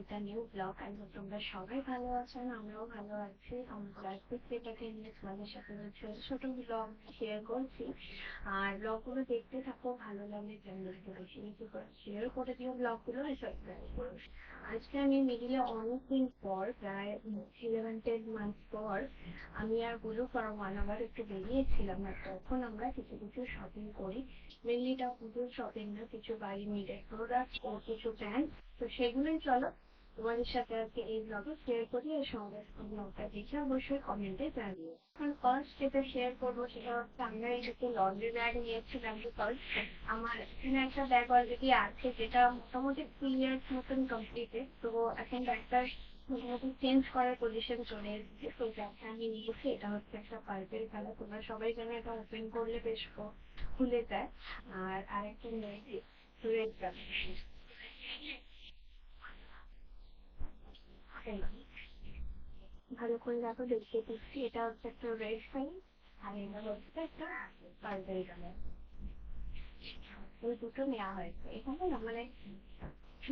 একটা new blog hope তোমরা সবাই ভালো আছেন আমরাও ভালো আছি। আজকের সেটাকে নিয়ে তোমাদের সাথে ছোট ছোট ব্লগ শেয়ার করছি। আর ব্লগগুলো দেখতে থাকো, ভালো লাগলে চ্যানেলটাকে বেশি বেশি করে শেয়ার করে দিও ব্লগগুলো সাবস্ক্রাইব করো। আজকে আমি মিডিলে অনেকদিন পর, প্রায় ইলেভেন টেন মান্থ পর, আমি আর গুরু ফর ওয়ান আবার একটু বেরিয়েছিলাম, আর তখন আমরা কিছু কিছু শপিং করি। মেনলি এটা পুজোর শপিং না, কিছু বাড়ি নিডেড প্রোডাক্ট ও কিছু ব্র্যান্ড তো সেগুলোই চলো তোমাদের সাথে আজকে এই ব্লগে শেয়ার করি। আর সঙ্গে ব্লগটা দেখে অবশ্যই কমেন্টে জানিও। আর ফার্স্ট যেটা শেয়ার করব সেটা হচ্ছে, আমরা এটাকে লন্ড্রি ব্যাগ নিয়েছিলাম বিকজ আমার এখানে একটা ব্যাগ অলরেডি আছে যেটা মোটামুটি থ্রি ইয়ার্স মতন কমপ্লিটেড তো এখন ব্যাগটার মোটামুটি চেঞ্জ করার পজিশন চলে এসেছে। তো ব্যাগটা আমি নিয়েছি, এটা হচ্ছে একটা পার্পেল কালার তোমরা সবাই জানো এটা ওপেন করলে বেশ খুলে যায়। আর আরেকটা নিয়েছি রেড কালার ভালো করে দেখো দেখতে দিচ্ছি। এটা হচ্ছে একটা রেড ফাইল আর এটা হচ্ছে একটা পার্পেল কালার ওই দুটো নেওয়া হয়েছে। এখানে না মানে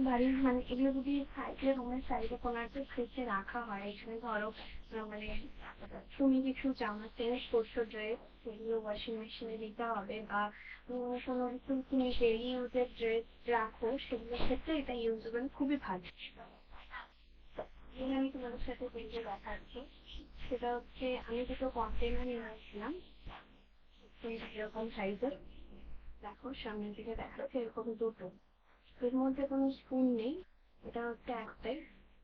বাড়ির মানে এগুলো যদি সাইডে রুমের সাইডে কোনো একটা ফ্রিজে রাখা হয়, এখানে ধরো মানে তুমি কিছু জামা চেঞ্জ করছ ড্রেস সেগুলো ওয়াশিং মেশিনে দিতে হবে, বা কোনো কিছু তুমি ডেলি ইউজের ড্রেস রাখো, সেগুলোর ক্ষেত্রে এটা ইউজেবল খুবই ভালো। এখানে আমি তোমাদের সাথে যেগুলো দেখাচ্ছি। সেটা হচ্ছে, আমি দুটো কন্টেনার নিয়েছিলাম এরকম সাইজের দেখো, সামনের দিকে দেখাচ্ছে এরকম দুটো। এর মধ্যে কোনো স্পুন নেই। এটা হচ্ছে একটাই।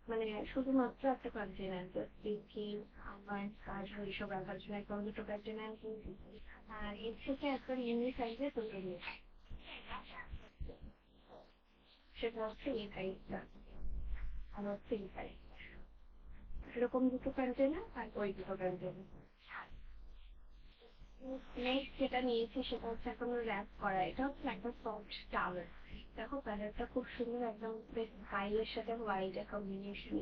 মানে শুধুমাত্র একটা কন্টেনার টিফিন আমার কাজ এইসব রাখার জন্য একদম দুটো কন্টেনার আর এর থেকে একটা মিনি সাইজের দুটো নিয়েছি। সেটা হচ্ছে এই সাইজটা আর হচ্ছে এই সাইজ এরকম দুটো কন্টেনার আর ওই দুটো কন্টেনার নেক্সট যেটা নিয়েছি সেটা হচ্ছে এখনও র্যাপ করা এটা হচ্ছে একটা সফট টাওয়ার দেখো কালারটা খুব সুন্দর একদম বেশ পাইলের সাথে হোয়াইটের কম্বিনেশন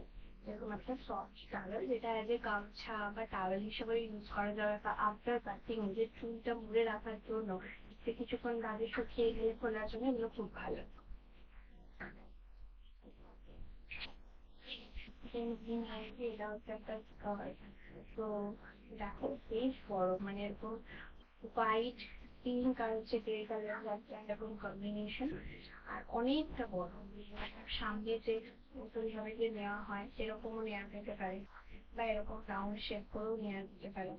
এরকম একটা সফট টাওয়াল যেটা অ্যাজ এ গামছা বা টাওয়াল হিসেবে ইউজ করা যাবে বা আফটার প্যাকিং নিজের চুলটা মুড়ে রাখার জন্য সে কিছুক্ষণ বাদে শুকিয়ে গিয়ে খোলার জন্য এগুলো খুব ভালো হচ্ছে একটা তো দেখো বেশ বড় মানে এরকম হোয়াইট আর হচ্ছে কালার এরকম কম্বিনেশন আর অনেকটা বড় সামনে যে নতুন ভাবে যে নেওয়া হয় সেরকমও নেওয়া যেতে পারে বা এরকম রাউন্ড শেপ করেও নেওয়া যেতে পারে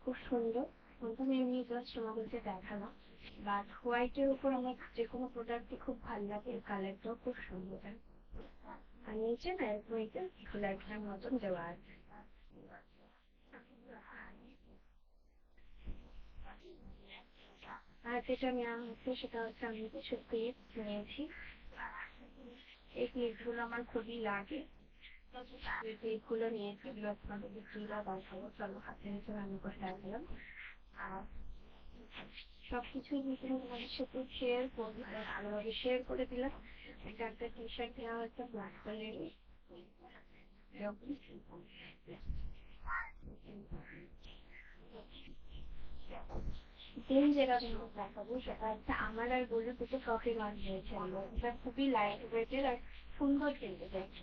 খুব সুন্দর প্রথমে এমনি জাস্ট তোমাদেরকে দেখালাম হোয়াইটের উপর আমার যে কোনো প্রোডাক্টই খুব ভালো লাগে কালারটাও খুব সুন্দর। আর নিচে না এরকম এটা খোলাটার মতন দেওয়া আছে আর যেটা নেওয়া হচ্ছে সেটা হচ্ছে আমি কিছু ক্লিপ নিয়েছি এই ক্লিপগুলো আমার খুবই লাগে ক্লিপগুলো নিয়েছি এগুলো আপনাদের চলো হাতে নিচে ভালো করে দেখালাম আর সবকিছুই ভিতরে তোমাদের সাথে শেয়ার করব ভালোভাবে শেয়ার করে দিলাম। এটা একটা টি শার্ট নেওয়া হচ্ছে ব্ল্যাক কালারের তিন যেটা তোমাকে দেখাবো, সেটা হচ্ছে আমার আর গরুর দুটো কফি লঞ্চ হয়েছে আমরা খুবই লাইট ওয়েটের আর সুন্দর কিনতে চাইছি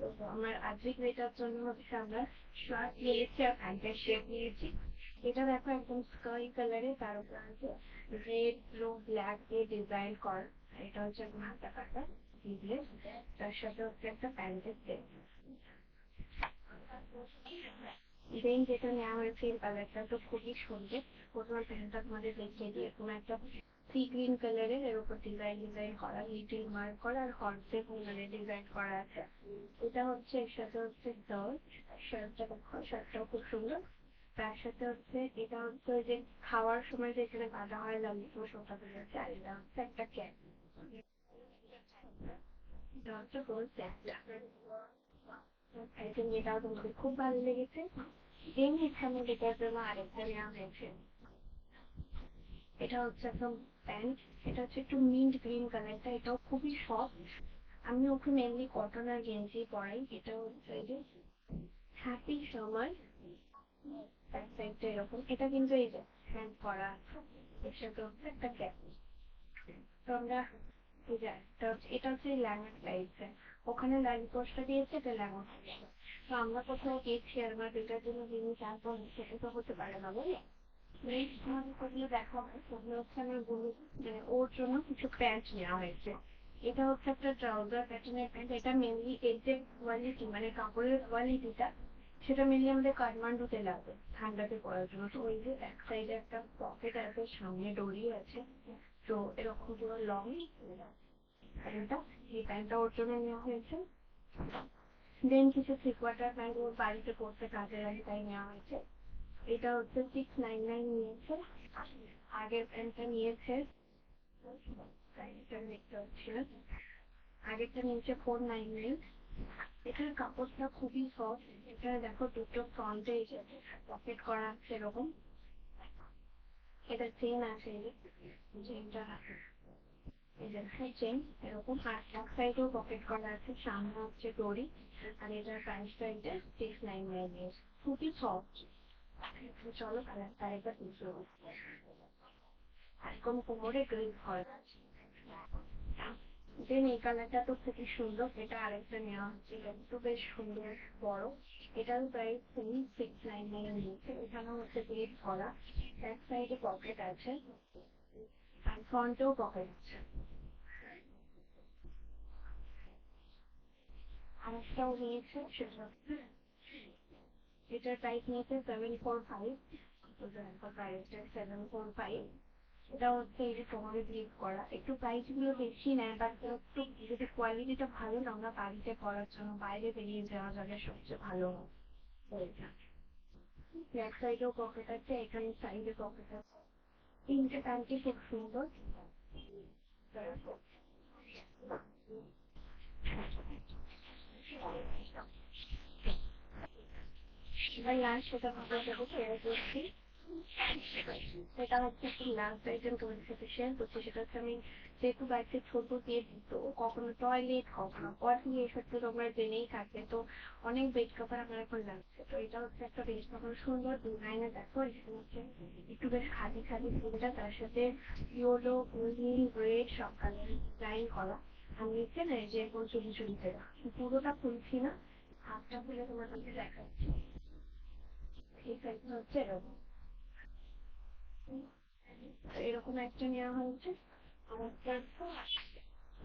তো আমার আজকে এটার জন্য হচ্ছে আমরা শার্ট নিয়েছি আর প্যান্টের শেপ নিয়েছি। এটা দেখো একদম স্কাই কালারে তার উপর আছে রেড ব্লু ব্ল্যাক দিয়ে ডিজাইন কর। এটা হচ্ছে একদম হাতা কাটা তার সাথে হচ্ছে একটা প্যান্টের সেট দেন যেটা নেওয়া হয়েছে এই কালারটা তো খুবই সুন্দর। প্রথমে প্যান্টটা তোমাদের দেখিয়ে দিই, এরকম একটা সি গ্রিন কালারের এর উপর ডিজাইন ডিজাইন করা লিটিল মার্ক করা, আর হর্সের মানে ডিজাইন করা আছে। এটা হচ্ছে, এর সাথে হচ্ছে শার্ট শার্টটা শার্টটাও খুব সুন্দর। তার সাথে হচ্ছে, এটা হচ্ছে যে খাওয়ার সময় যে এখানে বাঁধা হয় লাগে লম্বা ওটা বেরোচ্ছে আর এটা হচ্ছে একটা ক্যাপ এটা হচ্ছে পুরো সেটটা আইটেম এটাও তোমাদের খুব ভালো লেগেছে। দেন এখানে যেটার জন্য আরেকটা নেওয়া হয়েছে এটা হচ্ছে একদম প্যান্ট, এটা হচ্ছে একটু মিন্ট গ্রিন কালারটা, এটাও খুবই সফট। আমি ওকে মেনলি কটন আর গেঞ্জি পরাই, এটা হচ্ছে যে হ্যাপি সাইডটা এরকম, এটা কিন্তু এই যে হ্যান্ড করা এর হচ্ছে একটা ক্যাপ তো আমরা এটা হচ্ছে এটা হচ্ছে ল্যাঙ্গা টাইপস ওখানে লাইন পোস্টটা দিয়েছে এটা ল্যাঙ্গা তো আমরা কোথাও গেছি আর আমার দুটার জন্য জিনিস তারপর সেটা তো হতে পারে না, বলি। এটা এটা মেনলি যে মানে কাপড়ের সেটা মেনলি আমাদের কাঠমান্ডুতে লাগে, ঠান্ডাতে পরার জন্য। তো ওই যে এক সাইডে একটা পকেট আছে, সামনে ডরি আছে, তো এরকম পুরো লং প্যান্টটা এই প্যান্টটা ওর জন্য নেওয়া হয়েছে দেন কিছু থ্রি কোয়ার্টার প্যান্ট ওর বাড়িতে পড়তে কাজে লাগে তাই নেওয়া হয়েছে এটা হচ্ছে সিক্স নাইন নাইন নিয়েছে আগের প্যান্টটা নিয়েছে দেখতে হচ্ছিল আগেরটা নিয়েছে ফোর নাইন নাইন এটার কাপড়টা খুবই সফট এখানে দেখো দুটো ফ্রন্টে পকেট করা আছে এরকম। এটা চেন আছে। চেনটা যে চেন এরকম আর এক সাইডেও পকেট করা আছে, সামনে হচ্ছে দড়ি আর এটার প্রাইসটা এটা সিক্স নাইন নাইন এর খুবই সফট চলো কালারটা একবার বুঝতে একদম কোমরে গ্রিপ হয় দেন এই কালারটা তো খুবই সুন্দর। এটা আরেকটা নেওয়া হচ্ছে। এটা তো বেশ সুন্দর, বড়। এটার প্রাইস তুমি সিক্স নাইন নাইন নিচ্ছে এখানে হচ্ছে গ্রিপ করা। এক সাইডে পকেট আছে। আর ফ্রন্টেও পকেট আছে। আরেকটাও নিয়েছে সেটা এটার প্রাইস নিয়েছে সেভেন ফোর ফাইভ প্রাইসটা সেভেন ফোর ফাইভ এটা হচ্ছে এই যে কোমরে গ্রিপ করা একটু প্রাইসগুলো বেশি নেয় বাট একটু যদি কোয়ালিটিটা ভালো না আমরা বাড়িতে করার জন্য বাইরে বেরিয়ে যাওয়া যাবে সবচেয়ে ভালো ব্যাক সাইডেও পকেট আছে এখানে সাইডে পকেট আছে তিনটে প্যান্টই খুব সুন্দর তোমরা জেনেই থাকবে তো অনেক বেড কভার আমার লাগছে তো এটা হচ্ছে একটা কভার সুন্দর ডিজাইনে দেখো এখানে হচ্ছে একটু বেশ খাদি খাদি ফুলটা, তার সাথে ইয়েলো গ্রিন রেড সব কালার ডিজাইন করা। আমি নিচে না যে এরকম চুরি চুরিতে পুরোটা খুলছি না, হাতটা খুলে তোমাদেরকে দেখাচ্ছি। এই হচ্ছে এরকম। এরকম একটা নেওয়া হয়েছে।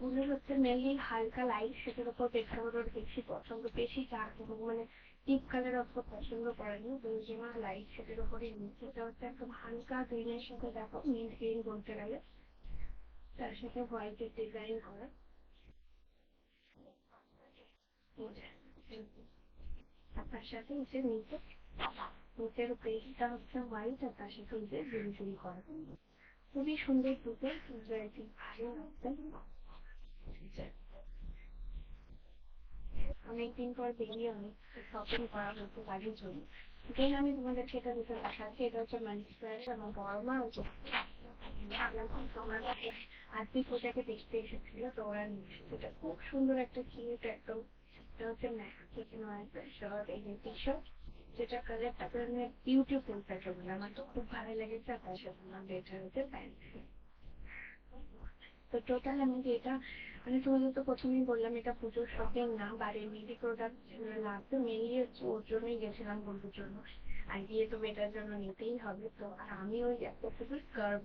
মনে হচ্ছে মেনলি হালকা লাইট সেটার উপর প্রেক্ষাপটের বেশি পছন্দ, বেশি ডার্ক এবং মানে ডিপ কালার অত পছন্দ করেনি বেঞ্জিমা লাইট সেটার উপরে এটা হচ্ছে একদম হালকা গ্রিনের সাথে দেখো মিন্ট গ্রিন বলতে গেলে। তার সাথে হোয়াইটের ডিজাইন করা। তার সাথে হচ্ছে নিচে নিচের পেজটা হচ্ছে হোয়াইট আর তার সাথে হচ্ছে জুড়ি জুড়ি করা খুবই সুন্দর দুটো ভালো লাগছে অনেকদিন পর বেরিয়ে অনেক শপিং করা হচ্ছে বাড়ির জন্য দেন আমি তোমাদের সেটা দিতে দেখাচ্ছি এটা হচ্ছে মাল্টিপ্লায়ার আমার বড় মা হচ্ছে আজকে ওটাকে দেখতে এসেছিল তো ওরা খুব সুন্দর একটা কিউট একদম এটা হচ্ছে ম্যাক্স এই যে এজেন্সি শার্ট যেটা কালার তারপরে আমি বিউটিফুল প্যাটার্ন আমার তো খুব ভালো লেগেছে আপনার সাথে আমার এটা হচ্ছে প্যান্ট তো টোটাল আমি এটা মানে তোমাদের তো প্রথমেই বললাম, এটা পুজোর শপিং না, বাড়ির মেয়েদের প্রোডাক্ট লাগতো মেনলি হচ্ছে ওর জন্যই গেছিলাম বন্ধুর জন্য। আর গিয়ে তো মেয়েটার জন্য নিতেই হবে, তো আর আমি ওই একটা শুধু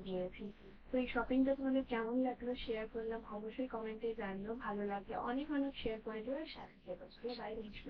নিয়েছি। তো এই শপিংটা তোমাদের কেমন লাগল শেয়ার করলাম অবশ্যই কমেন্টে জানিও, ভালো লাগলে অনেক অনেক শেয়ার করে দেবে সাথে বাই নেক্সট